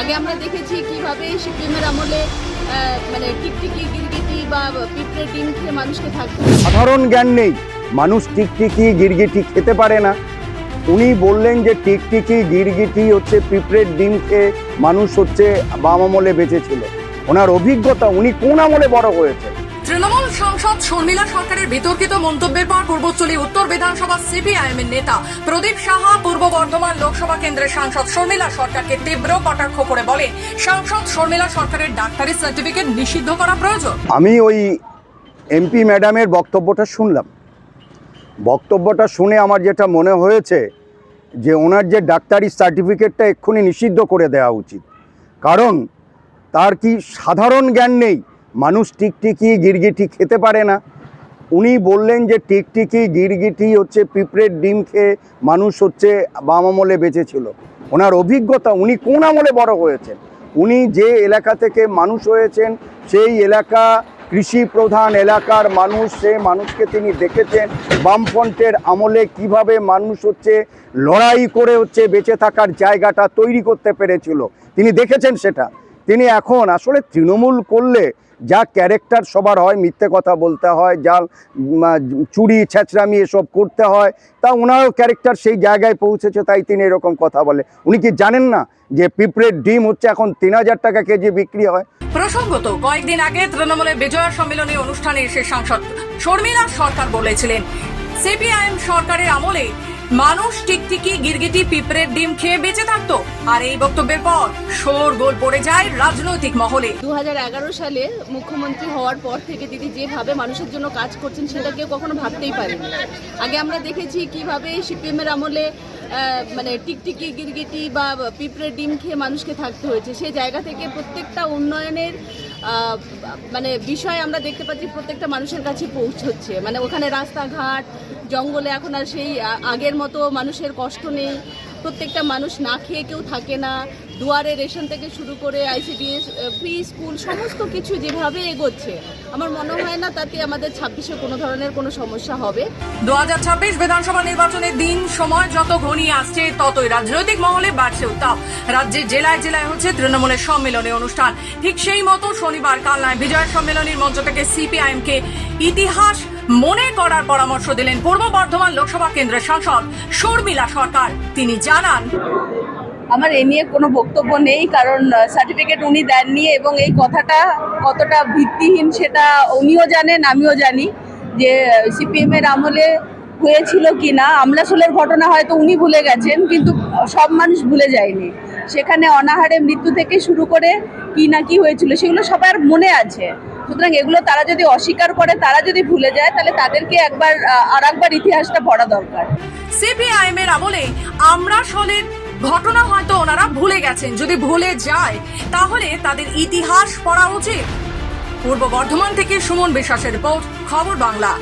আগে আমরা দেখেছি কীভাবে সিপিএমের আমলে মানে টিকটিকি, গিরগিটি বা পিঁপড়ে ডিম খেয়ে মানুষকে থাকতে সাধারণ জ্ঞান নেই। মানুষ টিকটিকি, গিরগিটি খেতে পারে না। উনি বললেন যে টিকটিকি, গিরগিটি হচ্ছে পিঁপড়ের ডিম খেয়ে মানুষ হচ্ছে বাম আমলে বেঁচেছিল ওনার অভিজ্ঞতা, উনি কোন আমলে বড় হয়েছে তৃণমূল সাংসদ শর্মিলা সরকারের বিতর্কিত মন্তব্যের পর পূর্বস্থলী উত্তর বিধানসভা সিপিআইএম এর নেতা প্রদীপ সাহা পূর্ব বর্ধমান লোকসভা কেন্দ্রের সাংসদ শর্মিলা সরকারকে তীব্র কটাক্ষ করে বলেন সাংসদ শর্মিলা সরকারের ডাক্তারি সার্টিফিকেট নিষিদ্ধ করা প্রয়োজন। আমি ওই এমপি ম্যাডামের বক্তব্যটা শুনলাম। বক্তব্যটা শুনে আমার যেটা মনে হয়েছে যে ওনার যে ডাক্তারি সার্টিফিকেটটা এক্ষুনি নিষিদ্ধ করে দেওয়া উচিত। কারণ তার কি সাধারণ জ্ঞান নেই? মানুষ টিকটিকি গিরগিটি খেতে পারে না। উনি বললেন যে টিকটিকি গিরগিটি হচ্ছে পিঁপড়ের ডিম খেয়ে মানুষ হচ্ছে বাম আমলে বেঁচেছিল ওনার অভিজ্ঞতা, উনি কোন আমলে বড় হয়েছেন? উনি যে এলাকা থেকে মানুষ হয়েছেন, সেই এলাকা কৃষি প্রধান এলাকার মানুষ সে মানুষকে তিনি দেখেছেন বামফ্রন্টের আমলে কীভাবে মানুষ হচ্ছে লড়াই করে হচ্ছে বেঁচে থাকার জায়গাটা তৈরি করতে পেরেছিল। তিনি দেখেছেন সেটা। তিনি এখন আসলে তৃণমূল করলে যা ক্যারেক্টার সবার হয়, মিথ্যে কথা বলতে হয়, যা চুরি, ছেঁচড়ামি এসব করতে হয়, তা ওনারও ক্যারেক্টার সেই জায়গায় পৌঁছেছে, তাই তিনি এরকম কথা বলে। উনি কি জানেন না যে পিঁপড়ের ডিম হচ্ছে এখন তিন হাজার টাকা কেজি বিক্রি হয়? প্রসঙ্গত, কয়েকদিন আগে তৃণমূলের বিজয়া সম্মেলনী অনুষ্ঠানে এসে সাংসদ শর্মিলা সরকার বলেছিলেন, সিপিআইএম সরকারের আমলে মানুষ টিকটিকি, গিরগিটি, পিঁপড়ের ডিম খেয়ে বেঁচে থাকতো। আর এই বক্তব্যের পর শোরগোল পড়ে যায় রাজনৈতিক মহলে। দু হাজার এগারো সালে মুখ্যমন্ত্রী হওয়ার পর থেকে দিদি যেভাবে মানুষের জন্য কাজ করছেন সেটা কেউ কখনো ভাবতেই পারেনি। আগে আমরা দেখেছি কীভাবে সিপিএমের আমলে মানে টিকটিকি, গিরগিটি বা পিঁপড়ের ডিম খেয়ে মানুষকে থাকতে হয়েছে। সেই জায়গা থেকে প্রত্যেকটা উন্নয়নের মানে বিষয় আমরা দেখতে পাচ্ছি প্রত্যেকটা মানুষের কাছে পৌঁছচ্ছে। মানে ওখানে রাস্তাঘাট, জঙ্গলে এখন আর সেই আগের মতো মানুষের কষ্ট নেই। প্রত্যেকটা মানুষ না খেয়ে কেউ থাকে না। দুয়ারে রেশন থেকে শুরু করে আইসিডিএস ফ্রি স্কুল, সমস্ত কিছু যেভাবে এগোচ্ছে আমার মনে হয় না তাতে আমাদের ছাব্বিশে কোনো ধরনের কোনো সমস্যা হবে। দু হাজার ছাব্বিশ বিধানসভা নির্বাচনের দিন, সময় যত ঘনিয়ে আসছে, ততই রাজনৈতিক মহলে বাড়ছে উত্তাপ। রাজ্যের জেলায় জেলায় হচ্ছে তৃণমূলের সম্মেলনী অনুষ্ঠান। ঠিক সেই মতো শনিবার কালনায় বিজয় সম্মেলনের মঞ্চ থেকে সিপিআইএম কে ইতিহাস মনে করার পরামর্শ দিলেন পূর্ব বর্ধমান লোকসভা কেন্দ্রের সাংসদ শর্মিলা সরকার। তিনি জানান আমার এ নিয়ে কোনো বক্তব্য নেই, কারণ সার্টিফিকেট উনি দেননি এবং এই কথাটা কতটা ভিত্তিহীন সেটা উনিও জানেন, আমিও জানি যে সিপিএম এর আমলে হয়েছিল কি না আমলাসোলের ঘটনা হয়তো উনি ভুলে গেছেন, কিন্তু সব মানুষ ভুলে যায়নি। সেখানে অনাহারে মৃত্যু থেকে শুরু করে কি না কি হয়েছিল সেগুলো সবার মনে আছে। সুতরাং এগুলো তারা যদি অস্বীকার করে, তারা যদি ভুলে যায়, তাহলে তাদেরকে একবার আর একবার ইতিহাসটা পড়া দরকার। সিপিআইএম এর আমলে আমরা সলের ঘটনা হয়তো ওনারা ভুলে গেছেন। যদি ভুলে যায়, তাহলে তাদের ইতিহাস পড়া উচিত। পূর্ব বর্ধমান থেকে সুমন বিশ্বাসের রিপোর্ট, খবর বাংলা।